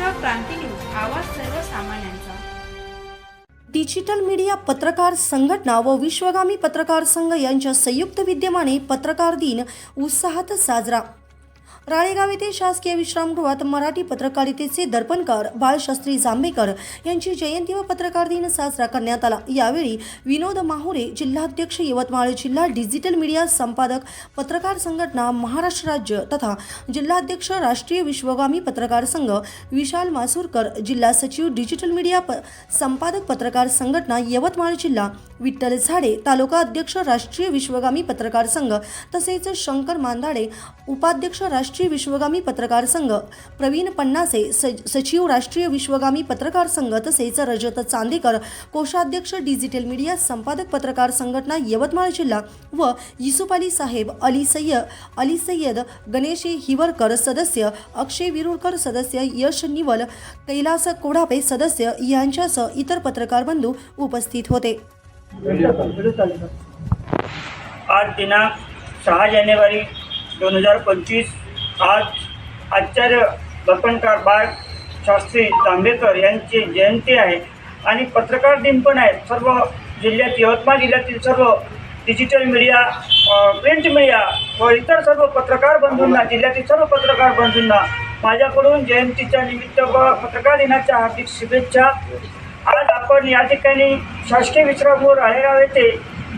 Maharashtra Kranti news आवाज सर्वसामान्यांचा. Digital media पत्रकार संघटना व विश्वगामी पत्रकार संघ यांच्या संयुक्त विद्यमाने पत्रकार दिन उत्साहात साजरा. राळेगाव येथे शासकीय विश्रामगृहात मराठी पत्रकारितेचे दर्पणकार बाळशास्त्री जांभेकर यांची जयंती व पत्रकार दिन साजरा करण्यात आला. यावेळी विनोद माहुरे जिल्हाध्यक्ष यवतमाळ जिल्हा डिजिटल मीडिया संपादक पत्रकार संघटना महाराष्ट्र राज्य तथा जिल्हाध्यक्ष राष्ट्रीय विश्वगामी पत्रकार संघ विशाल मासूरकर जिल्हा सचिव डिजिटल मीडिया प संपादक पत्रकार संघटना यवतमाळ जिल्हा विठ्ठल झाडे तालुका अध्यक्ष राष्ट्रीय विश्वगामी पत्रकार संघ तसेच शंकर मांदाडे उपाध्यक्ष राष्ट्रीय विश्वगामी पत्रकार संघ प्रवीण पन्नासे स सचिव राष्ट्रीय विश्वगामी पत्रकार संघ तसेच रजत चांदेकर कोषाध्यक्ष डिजिटल मीडिया संपादक पत्रकार संघटना यवतमाळ जिल्हा व युसुफ अली साहेब अली सय्यद अली सय्यद गणेश हिवरकर सदस्य अक्षय विरुळकर सदस्य यश निवल कैलास कोढापे सदस्य यांच्यासह इतर पत्रकार बंधू उपस्थित होते. आज दिनांक सहा जानेवारी दोन हजार पंचवीस. आज आचार्य दर्पणकार बाळ शास्त्री जांभेकर यांची जयंती आहे आणि पत्रकार दिन पण आहे. सर्व जिल्ह्यात यवतमाळ जिल्ह्यातील सर्व डिजिटल मीडिया प्रिंट मीडिया व इतर सर्व पत्रकार बंधूंना जिल्ह्यातील सर्व पत्रकार बंधूंना माझ्याकडून जयंतीच्या निमित्त व पत्रकार दिनाच्या हार्दिक शुभेच्छा आज आपण या ठिकाणी शासकीय विश्रामगृह राळेगाव येथे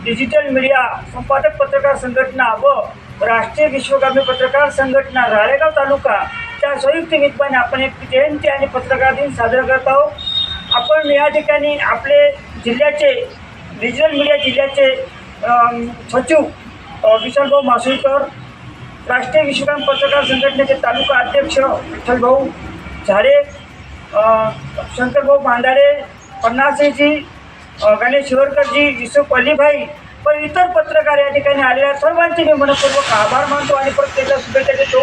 डिजिटल मीडिया संपादक पत्रकार संघटना व राष्ट्रीय विश्वगामी पत्रकार संघटना राळेगाव तालुका त्या संयुक्त निमित्ताने आपण एक जयंती आणि पत्रकार दिन साजरा करत आहोत. आपण या ठिकाणी आपले जिल्ह्याचे डिजिटल मीडिया जिल्ह्याचे सचिव विशालभाऊ मासुळकर राष्ट्रीय विश्वगामी पत्रकार संघटनेचे तालुका अध्यक्ष विठ्ठलभाऊ झाडे शंकरभाऊ भांडारे पन्नासेजी गणेश शिवरकरजी युसुफ अलीभाई व इतर पत्रकार या ठिकाणी आलेल्या सर्वांचे मी मनपूर्वक आभार मानतो आणि प्रत्येकाला शुभेच्छा देतो.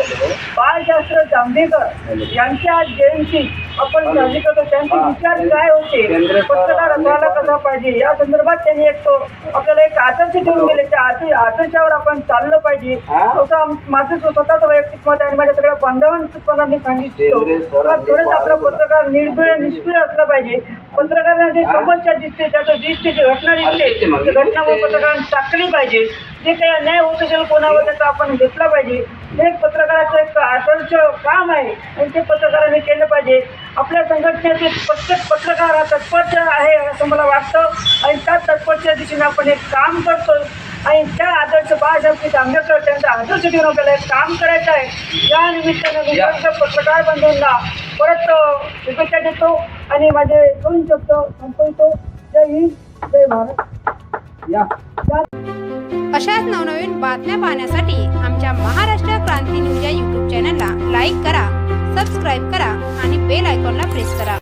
बाळशास्त्र जांभेकर यांच्या जयंती आपण साजरी करतो. त्यांचे विचार काय होते? पत्रकार असायला कसा पाहिजे? या संदर्भात त्यांनी एक तो आपल्याला एक आदर्श ठेवून गेले त्या आदर्श आदर्शावर आपण चाललं पाहिजे. असं माझं स्व- स्वतःचं वैयक्तिक मत आहे आणि माझ्या सगळ्या बांधवांना मी सांगितलं. का खरंच आपला पत्रकार निर्भय निष्क्रिय असला पाहिजे. पत्रकारांना समस्या दिसते त्याचं दिसते जी घटना दिसते घटनावर पत्रकारांनी टाकली पाहिजे. जे काही अन्याय होत असेल कोणावर त्याचा आपण घेतला पाहिजे. हे एक पत्रकाराचं एक आदर्श काम आहे आणि ते पत्रकारांनी केलं पाहिजे. आपल्या संघटनेचे प्रत्येक पत्रकार हा तत्पर आहे असं मला वाटतं. आणि त्या तत्परच्या दिशेने आपण एक काम करतो आणि त्या आदर्श बाळशास्त्री जांभेकर त्यांचा आदर्श घेऊन आपल्याला एक काम करायचं आहे. या निमित्तानं मी पत्रकार बंधूंना परत शुभेच्छा देतो आणि माझे दोन शब्द संपवतो. जय हिंद जय भारत. या. अशाच नवनवीन बातम्या पाहण्यासाठी आमच्या महाराष्ट्र क्रांती न्यूज या यूट्यूब चॅनलला लाईक करा सबस्क्राईब करा आणि बेल आयकॉनला प्रेस करा.